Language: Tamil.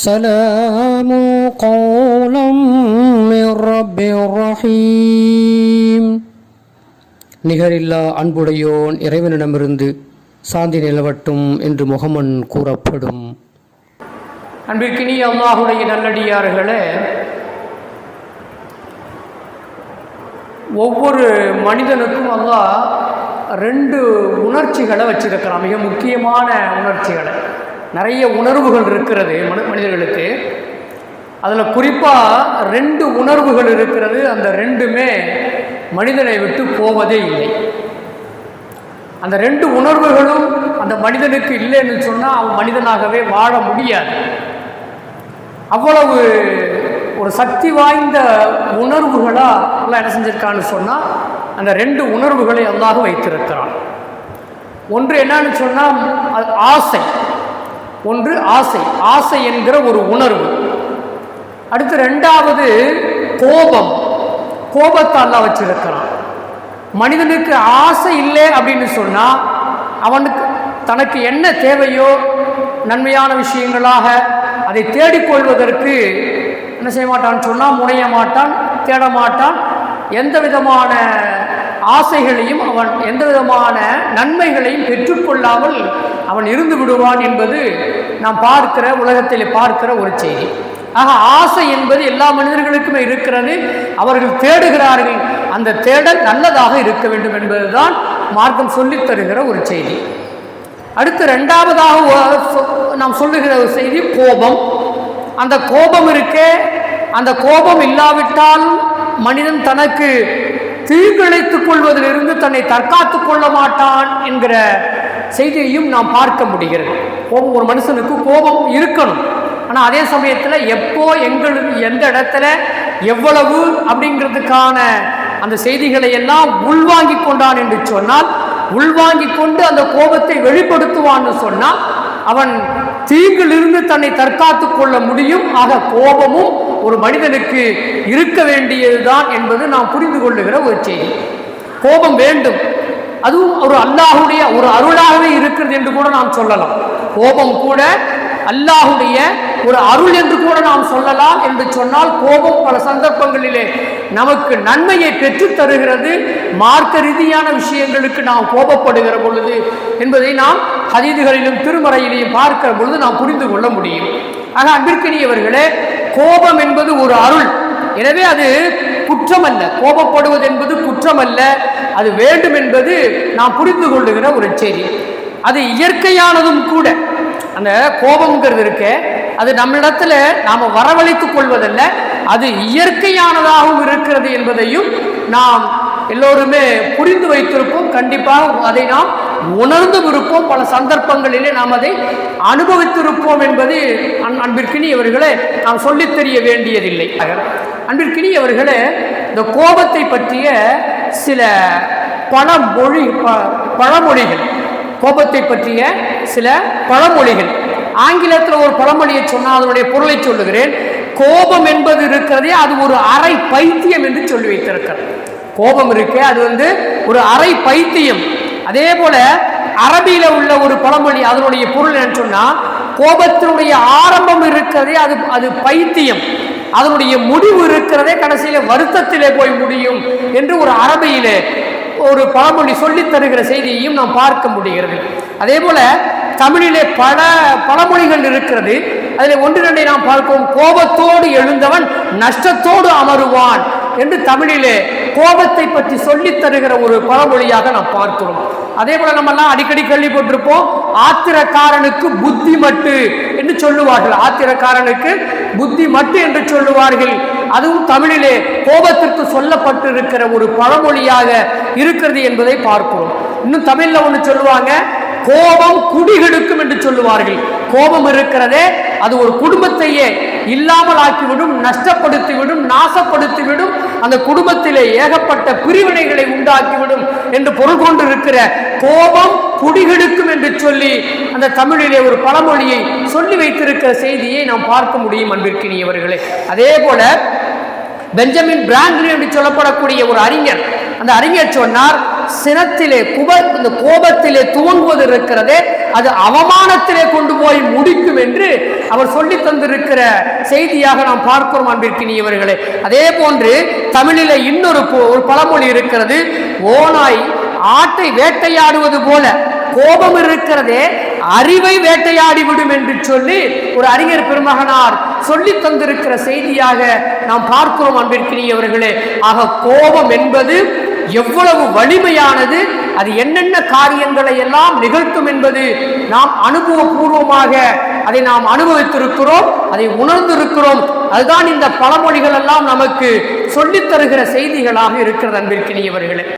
سلام قولا من رب رحيم நிகரில்லா அன்புடையோன் இறைவனிடமிருந்து சாந்தி நிலவட்டும் என்று முகமன் கூறப்படும் அன்பிற்கினி அல்லாஹுடைய நல்லடியார்களே ஒவ்வொரு மனிதனுக்கும் அல்லாஹ் ரெண்டு உணர்ச்சிகளை வச்சிருக்கிறான் மிக முக்கியமான உணர்ச்சிகளை நிறைய உணர்வுகள் இருக்கிறது மனு மனிதர்களுக்கு. அதில் குறிப்பாக ரெண்டு உணர்வுகள் இருக்கிறது அந்த ரெண்டுமே மனிதனை விட்டு போவதே இல்லை. அந்த ரெண்டு உணர்வுகளும் அந்த மனிதனுக்கு இல்லைன்னு சொன்னால் அவன் மனிதனாகவே வாழ முடியாது. அவ்வளவு ஒரு சக்தி வாய்ந்த உணர்வுகளாக எல்லாம் என்ன செஞ்சிருக்கான்னு சொன்னால் அந்த ரெண்டு உணர்வுகளை அல்லாஹ் வைத்திருக்கிறான். ஒன்று என்னன்னு சொன்னால் அது ஆசை. ஒன்று ஆசை. ஆசை என்கிற ஒரு உணர்வு. அடுத்து ரெண்டாவது கோபம். கோபத்தை தான் வச்சிருக்கிறான். மனிதனுக்கு ஆசை இல்லை அப்படின்னு சொன்னால் அவனுக்கு தனக்கு என்ன தேவையோ நன்மையான விஷயங்களாக அதை தேடிக்கொள்வதற்கு என்ன செய்ய மாட்டான்னு சொன்னால் முனைய மாட்டான் தேட மாட்டான். எந்த விதமான ஆசைகளையும் அவன் எந்த விதமான நன்மைகளையும் பெற்றுக்கொள்ளாமல் அவன் இருந்து விடுவான் என்பது நாம் பார்க்கிற உலகத்தில் பார்க்கிற ஒரு செய்தி. ஆக ஆசை என்பது எல்லா மனிதர்களுக்குமே இருக்கிறது. அவர்கள் தேடுகிறார்கள். அந்த தேடல் நல்லதாக இருக்க வேண்டும் என்பதுதான் மார்க்கம் சொல்லித் தருகிற ஒரு செய்தி. அடுத்து ரெண்டாவதாக சொ- நாம் சொல்லுகிற ஒரு செய்தி கோபம். அந்த கோபம் இருக்கே அந்த கோபம் இல்லாவிட்டால் மனிதன் தனக்கு தீங்கிழைத்துக் கொள்வதிலிருந்து தன்னை தற்காத்துக் கொள்ள மாட்டான் என்கிற செய்தியையும் நாம் பார்க்க முடிகிறது. கோபம் ஒரு மனுஷனுக்கு கோபம் இருக்கணும். ஆனால் அதே சமயத்தில் எப்போ எங்களுக்கு எந்த இடத்துல எவ்வளவு அப்படிங்கிறதுக்கான அந்த செய்திகளை எல்லாம் உள்வாங்கி கொண்டான் என்று சொன்னால் உள்வாங்கி கொண்டு அந்த கோபத்தை வெளிப்படுத்துவான்னு சொன்னால் அவன் தீங்கிலிருந்து தன்னை தற்காத்துக் கொள்ள முடியும். ஆக கோபமும் ஒரு மனிதனுக்கு இருக்க வேண்டியதுதான் என்பது நாம் புரிந்து கொள்ளுகிற ஒரு செய்தி. கோபம் வேண்டும். அதுவும் ஒரு அல்லாஹுடைய ஒரு அருளாகவே இருக்கிறது என்று கூட நாம் சொல்லலாம். கோபம் கூட அல்லாஹுடைய ஒரு அருள் என்று கூட நாம் சொல்லலாம் என்று சொன்னால் கோபம் பல சந்தர்ப்பங்களிலே நமக்கு நன்மையை பெற்றுத் தருகிறது. மார்க்க ரீதியான விஷயங்களுக்கு நாம் கோபப்படுகிற பொழுது என்பதை நாம் ஹதீதுகளிலும் திருமறையிலையும் பார்க்கிற பொழுது நாம் புரிந்து கொள்ள முடியும். ஆக அன்பிற்கினியவர்களே கோபம் என்பது ஒரு அருள். எனவே அது குற்றமல்ல. கோபப்படுவது என்பது குற்றமல்ல. அது வேண்டும் என்பது நாம் புரிந்து கொள்ளுகிற ஒரு செய்தி. அது இயற்கையானதும் கூட. அந்த கோபம்ங்கிறது இருக்கே அது நம்மிடத்துல நாம் வரவழைத்துக் கொள்வதல்ல. அது இயற்கையானதாகவும் இருக்கிறது என்பதையும் நாம் எல்லோருமே புரிந்து வைத்திருப்போம். கண்டிப்பாக அதை நாம் உணர்ந்தும் இருப்போம். பல சந்தர்ப்பங்களிலே நாம் அதை அனுபவித்திருப்போம் என்பது அன் அன்பிற்கினியவர்களே நாம் சொல்லித் தெரிய வேண்டியதில்லை. அன்பிற்கினியவர்களே இந்த கோபத்தை பற்றிய சில பழமொழி ப- பழமொழிகள் கோபத்தை பற்றிய சில பழமொழிகள். ஆங்கிலத்தில் ஒரு பழமொழியை சொன்னால் அதனுடைய பொருளை சொல்லுகிறேன். கோபம் என்பது இருக்கிறதே அது ஒரு அரை பைத்தியம் என்று சொல்லி வைத்திருக்கிறது. கோபம் இருக்கு அது வந்து ஒரு அரை பைத்தியம். அதே போல அரபியில உள்ள ஒரு பழமொழி அதனுடைய பொருள் என்னன்னு சொன்னா கோபத்தினுடைய ஆரம்பம் இருக்கிறதே அது அது பைத்தியம். அதனுடைய முடிவு இருக்கிறதே கடைசியில வருத்தத்திலே போய் முடியும் என்று ஒரு அரபியிலே ஒரு பழமொழி சொல்லித் தருகிற செய்தியையும் நாம் பார்க்க முடிகிறது. அதே போல தமிழிலே பல பழமொழிகள் இருக்கிறது. அதில் ஒன்று ரெண்டை நாம் பார்ப்போம். கோபத்தோடு எழுந்தவன் நஷ்டத்தோடு அமருவான். என்று தமிழிலே கோபத்தை பற்றி சொல்லித் தருகிற ஒரு பழமொழியாக நாம் பார்க்கிறோம். அதே போல நம்ம எல்லாம் அடிக்கடி கேள்விப்பட்டிருப்போம் ஆத்திரக்காரனுக்கு புத்தி மட்டு என்று சொல்லுவார்கள். ஆத்திரக்காரனுக்கு புத்தி மட்டு என்று சொல்லுவார்கள். அதுவும் தமிழிலே கோபத்திற்கு சொல்லப்பட்டிருக்கிற ஒரு பழமொழியாக இருக்கிறது என்பதை பார்க்கிறோம். இன்னும் தமிழ்ல ஒன்று சொல்லுவாங்க கோபம் குடிகெடுக்கும் என்று சொல்லுவார்கள். கோபம் இருக்கிறதே அது ஒரு குடும்பத்தையே இல்லாமல் ஆக்கிவிடும் நஷ்டப்படுத்திவிடும் நாசப்படுத்தி அந்த குடும்பத்திலே ஏகப்பட்ட பிரிவினைகளை உண்டாக்கிவிடும் என்று பொருள் கொண்டிருக்கிற கோபம் குடிகெடுக்கும் என்று சொல்லி அந்த தமிழிலே ஒரு பழமொழியை சொல்லி வைத்திருக்கிற செய்தியை நாம் பார்க்க முடியும் அன்பிற்கினியவர்களே. அதே போல பெஞ்சமின் பிராங்க்லின் என்று சொல்லப்படக்கூடிய ஒரு அறிஞர் அந்த அறிஞர் சொன்னார் சினத்திலே குப இந்த கோபத்திலே துவங்குவது இருக்கிறதே அது அவமானத்திலே கொண்டு போய் முடிக்கும் என்று அவர் சொல்லி தந்திருக்கிற செய்தியாக நாம் பார்க்கிறோம் அன்பிற்கினியவர்களே அதே போன்று தமிழில இன்னொரு ஒரு பழமொழி இருக்கிறது ஓநாய் ஆட்டை வேட்டையாடுவது போல கோபம் இருக்கிறதே அறிவை வேட்டையாடி விடும் என்று சொல்லி ஒரு அறிஞர் பெருமகனார் சொல்லி தந்திருக்கிற செய்தியாக நாம் பார்க்கிறோம் அன்பிற்கினியவர்களே ஆக கோபம் என்பது எவ்வளவு வலிமையானது அது என்னென்ன காரியங்களை எல்லாம் நிகழ்த்தும் என்பது நாம் அனுபவபூர்வமாக அதை நாம் அனுபவித்திருக்கிறோம் அதை உணர்ந்திருக்கிறோம். அதுதான் இந்த பழமொழிகள் எல்லாம் நமக்கு சொல்லித் தருகிற செய்திகளாக இருக்கிறது அன்பிற்கினியவர்களே.